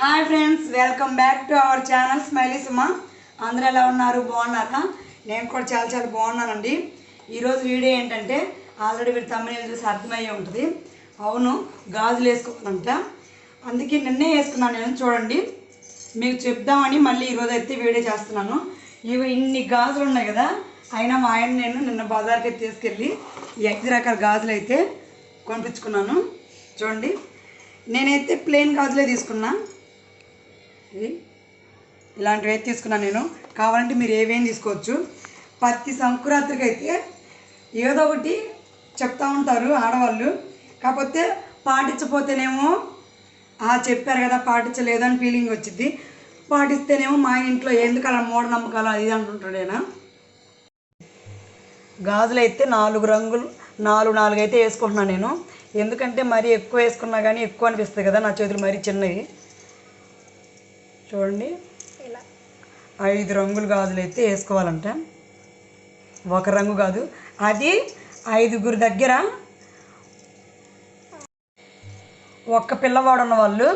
Hi friends welcome back to our channel smiley Suma అందరూ ఎలా ఉన్నారు? బాగున్నారా? నేను కూడా చాలా చాలా బాగున్నానండి. ఈరోజు వీడియో ఏంటంటే ఆల్రెడీ మీరు తమ్ముళ్ళు చూసి అర్థమయ్యే ఉంటుంది. అవును గాజులు వేసుకోవాలంట. అందుకే నిన్నే వేసుకున్నాను నేను చూడండి. మీకు చెప్దామని మళ్ళీ ఈరోజు అయితే వీడియో చేస్తున్నాను. ఇవి ఇన్ని గాజులు ఉన్నాయి కదా అయినా మా ఆయన నేను నిన్న బజార్కి అయితే తీసుకెళ్ళి ఈ ఐదు రకాల గాజులు అయితే కొనిపించుకున్నాను. చూడండి. నేనైతే ప్లెయిన్ గాజులే తీసుకున్నాను ఇది ఇలాంటివి అయితే తీసుకున్నాను నేను. కావాలంటే మీరు ఏవేం తీసుకోవచ్చు. ప్రతి సంక్రాంతికి అయితే ఏదో ఒకటి చెప్తా ఉంటారు ఆడవాళ్ళు. కాకపోతే పాటించపోతేనేమో ఆ చెప్పారు కదా పాటించలేదు అని ఫీలింగ్ వచ్చింది పాటిస్తేనేమో మా ఇంట్లో ఎందుకు అలా మూఢనమ్మకాలు అది అంటుంటాడేనా గాజులు అయితే నాలుగు రంగులు నాలుగు నాలుగు అయితే వేసుకుంటున్నాను నేను. ఎందుకంటే మరీ ఎక్కువ వేసుకున్నా కానీ ఎక్కువ అనిపిస్తుంది కదా నా చేతులు మరీ చిన్నవి. చూడండి. ఇలా. ఐదు రంగుల గాజులు అయితే వేసుకోవాలంట. ఒక రంగు కాదు. అది ఐదుగురు దగ్గర ఒక్క పిల్లవాడు ఉన్న వాళ్ళు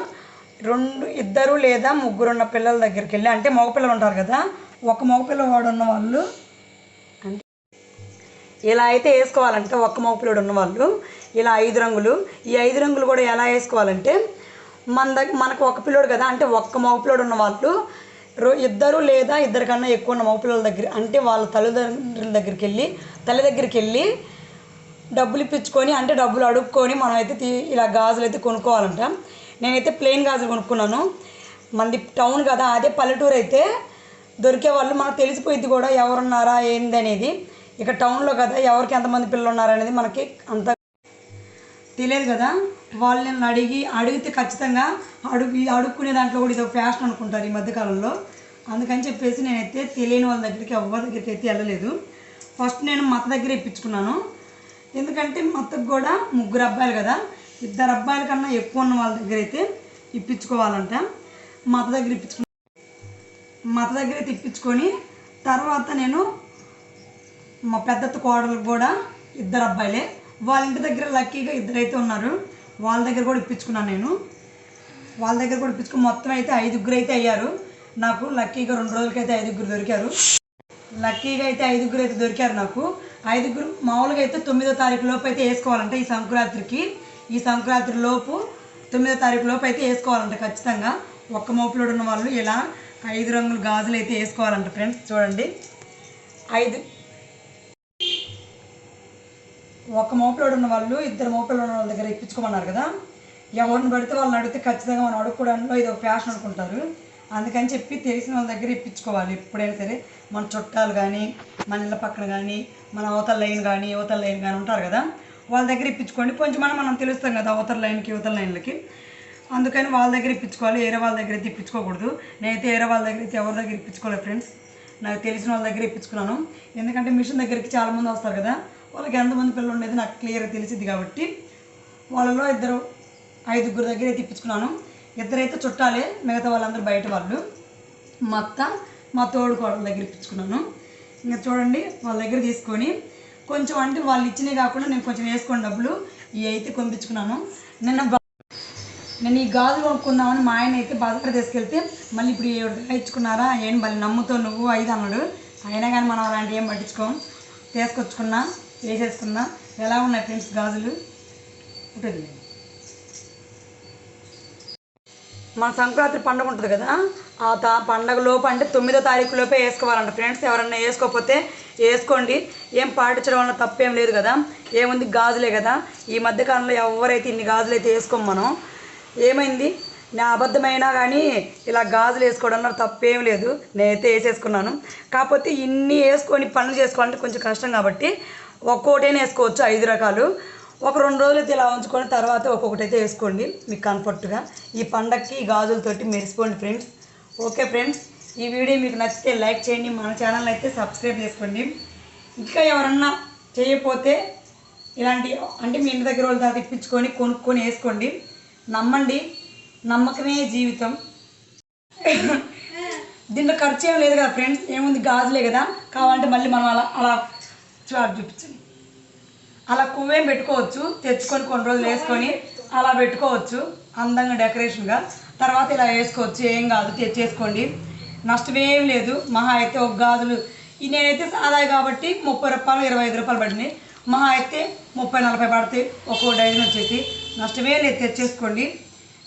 రెండు ఇద్దరు లేదా ముగ్గురు ఉన్న పిల్లల దగ్గరికి వెళ్ళి అంటే మగపిల్లలు ఉంటారు కదా ఒక మగపిల్లవాడు ఉన్న వాళ్ళు అంటే ఇలా అయితే వేసుకోవాలంటే. ఒక్క మగపిల్లడు ఉన్న వాళ్ళు ఇలా ఐదు రంగులు. ఈ ఐదు రంగులు కూడా ఎలా వేసుకోవాలంటే మన దగ్గర మనకు ఒక పిల్లోడు కదా అంటే ఒక్క మగపిల్లోడు ఉన్న వాళ్ళు రో- ఇద్దరు లేదా ఇద్దరు కన్నా ఎక్కువ ఉన్న మగపిల్లల దగ్గర అంటే వాళ్ళ తల్లిదండ్రుల దగ్గరికి వెళ్ళి తల్లి దగ్గరికి వెళ్ళి డబ్బులు ఇప్పించుకొని అంటే డబ్బులు అడుక్కొని మనం అయితే తీ- ఇలా గాజులు అయితే కొనుక్కోవాలంట. నేనైతే ప్లెయిన్ గాజులు కొనుక్కున్నాను. మనది టౌన్ కదా అదే పల్లెటూరు అయితే దొరికే వాళ్ళు మనకు తెలిసిపోయింది కూడా ఎవరున్నారా ఏంది అనేది ఇక టౌన్లో కదా ఎవరికి ఎంతమంది పిల్లలు ఉన్నారనేది మనకి అంత తెలియదు కదా? వాళ్ళు నేను అడిగి అడిగితే ఖచ్చితంగా అడుగు అడుక్కునే దాంట్లో కూడా ఇది ఒక ఫ్యాషన్ అనుకుంటారు ఈ మధ్యకాలంలో. అందుకని చెప్పేసి నేనైతే తెలియని వాళ్ళ దగ్గరికి ఎవరి దగ్గరికి అయితే వెళ్ళలేదు. ఫస్ట్ నేను మత దగ్గర ఇప్పించుకున్నాను. ఎందుకంటే మతకు కూడా ముగ్గురు అబ్బాయిలు కదా? ఇద్దరు అబ్బాయిల కన్నా ఎక్కువ ఉన్న వాళ్ళ దగ్గర అయితే ఇప్పించుకోవాలంట. మత దగ్గర ఇప్పించుకున్నాను మత దగ్గర అయితే ఇప్పించుకొని తర్వాత నేను మా పెద్దత్త కోడలు కూడా ఇద్దరు అబ్బాయిలే. వాళ్ళ ఇంటి దగ్గర లక్కీగా ఇద్దరైతే ఉన్నారు. వాళ్ళ దగ్గర కూడా ఇప్పించుకున్నాను నేను. వాళ్ళ దగ్గర కూడా ఇప్పించుకుని మొత్తం అయితే ఐదుగురు అయితే అయ్యారు. నాకు లక్కీగా రెండు రోజులకైతే ఐదుగురు దొరికారు. లక్కీగా అయితే ఐదుగురు అయితే దొరికారు నాకు. ఐదుగురు మామూలుగా అయితే తొమ్మిదో తారీఖు లోపు అయితే వేసుకోవాలంట ఈ సంక్రాంతికి. ఈ సంక్రాంతి లోపు తొమ్మిదో తారీఖు లోపు అయితే వేసుకోవాలంట ఖచ్చితంగా. ఒక్క మోపులోడు ఉన్న వాళ్ళు ఇలా ఐదు రంగుల గాజులు అయితే వేసుకోవాలంట ఫ్రెండ్స్ చూడండి. ఐదు ఒక మోపిలోడు ఉన్న వాళ్ళు ఇద్దరు మోపిలోడు ఉన్న వాళ్ళ దగ్గర ఇప్పించుకోమన్నారు కదా. ఎవరిని పడితే వాళ్ళని అడిగితే ఖచ్చితంగా మనం అడుక్కోవడంలో ఇది ఒక ఫ్యాషన్ అనుకుంటారు. అందుకని చెప్పి తెలిసిన వాళ్ళ దగ్గర ఇప్పించుకోవాలి. ఎప్పుడైనా సరే మన చుట్టాలు కానీ మన ఇళ్ళ పక్కన కానీ మన అవతల లైన్ కానీ యువతల లైన్ కానీ ఉంటారు కదా. వాళ్ళ దగ్గర ఇప్పించుకోండి. కొంచెం మనం మనం తెలుస్తాం కదా అవతల లైన్కి యువతల లైన్లకి. అందుకని వాళ్ళ దగ్గర ఇప్పించుకోవాలి. వేరే వాళ్ళ దగ్గర అయితే ఇప్పించుకోకూడదు. నేనైతే వేరే వాళ్ళ దగ్గర అయితే ఎవరి దగ్గర ఇప్పించుకోలేదు ఫ్రెండ్స్. నాకు తెలిసిన వాళ్ళ దగ్గర ఇప్పించుకున్నాను. ఎందుకంటే మిషన్ దగ్గరికి చాలామంది వస్తారు కదా. వాళ్ళకి ఎంతమంది పిల్లలు ఉండేది నాకు క్లియర్గా తెలిసింది కాబట్టి వాళ్ళలో ఇద్దరు ఐదుగురు దగ్గర అయితే ఇప్పించుకున్నాను ఇద్దరైతే చుట్టాలే మిగతా వాళ్ళందరూ బయట వాళ్ళు. మా అత్త మా తోడు కోడల దగ్గర ఇప్పించుకున్నాను. ఇంకా చూడండి వాళ్ళ దగ్గర తీసుకొని కొంచెం అంటే వాళ్ళు ఇచ్చినవి కాకుండా నేను కొంచెం వేసుకోండి డబ్బులు ఇవి అయితే కొనిపించుకున్నాను. నిన్న బా- నేను ఈ గాజులు కొనుక్కుందామని మా ఆయన అయితే బజార్ తీసుకెళ్తే మళ్ళీ ఇప్పుడు ఏడు ఇచ్చుకున్నారా ఏం మళ్ళీ నమ్ముతో నువ్వు ఐదు అన్నాడు. అయినా కానీ మనం అలాంటి ఏం పట్టించుకోం. తీసుకొచ్చుకున్నా. వేసేసుకున్నా ఎలా ఉన్నాయి ఫ్రెండ్స్ గాజులు? ఉంటుంది. మన సంక్రాంతి పండుగ ఉంటుంది కదా ఆ తా పండగలోపు అంటే తొమ్మిదో తారీఖు లోపే వేసుకోవాలంట. ఫ్రెండ్స్ ఎవరన్నా వేసుకోకపోతే వేసుకోండి. ఏం పాటించడం వల్ల తప్పేం లేదు కదా. ఏముంది గాజులే కదా. ఈ మధ్యకాలంలో ఎవరైతే ఇన్ని గాజులు అయితే వేసుకోం మనం? ఏమైంది? నా అబద్ధమైనా కానీ ఇలా గాజులు వేసుకోవడంలో తప్పేం లేదు. నేనైతే వేసేసుకున్నాను. కాకపోతే ఇన్ని వేసుకొని పనులు చేసుకోవాలంటే కొంచెం కష్టం కాబట్టి ఒక్కొక్కటైనా వేసుకోవచ్చు ఐదు రకాలు. ఒక రెండు రోజులు అయితే ఇలా ఉంచుకొని తర్వాత ఒక్కొక్కటి అయితే వేసుకోండి మీకు కంఫర్ట్గా. ఈ పండగకి ఈ గాజులతోటి మెరిసిపోండి ఫ్రెండ్స్. ఓకే ఫ్రెండ్స్ ఈ వీడియో మీకు నచ్చితే లైక్ చేయండి మన ఛానల్ అయితే సబ్స్క్రైబ్ చేసుకోండి. ఇంకా ఎవరన్నా చేయకపోతే ఇలాంటి అంటే మీ ఇంటి దగ్గర వాళ్ళ దగ్గర ఇప్పించుకొని కొనుక్కొని వేసుకోండి. నమ్మండి నమ్మకమే జీవితం. దీంట్లో ఖర్చు ఏం లేదు కదా ఫ్రెండ్స్ ఏముంది గాజులే కదా. కావాలంటే మళ్ళీ మనం అలా అలా చార్జ్ చూపించండి. అలా కువ్వేం పెట్టుకోవచ్చు తెచ్చుకొని కొన్ని రోజులు వేసుకొని అలా పెట్టుకోవచ్చు అందంగా డెకరేషన్గా తర్వాత ఇలా వేసుకోవచ్చు ఏం కాదు తెచ్చేసుకోండి. నష్టమేం లేదు. మహా అయితే ఒక గాజులు. నేనైతే సాదా కాబట్టి ముప్పై రూపాయలు ఇరవై ఐదు రూపాయలు పడినాయి మహా అయితే ముప్పై నలభై పడతాయి ఒక్కో డజన్ వచ్చేసి. నష్టమే లేదు తెచ్చేసుకోండి.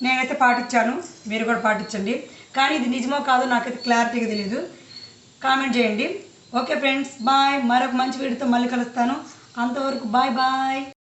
నేనైతే పాటించాను. మీరు కూడా పాటించండి. కానీ ఇది నిజమో కాదో నాకైతే క్లారిటీగా తెలియదు కామెంట్ చేయండి. Okay friends bye. మరొక మంచి వీడియోతో మళ్ళీ కలుస్తాను. అంతవరకు బాయ్ బాయ్.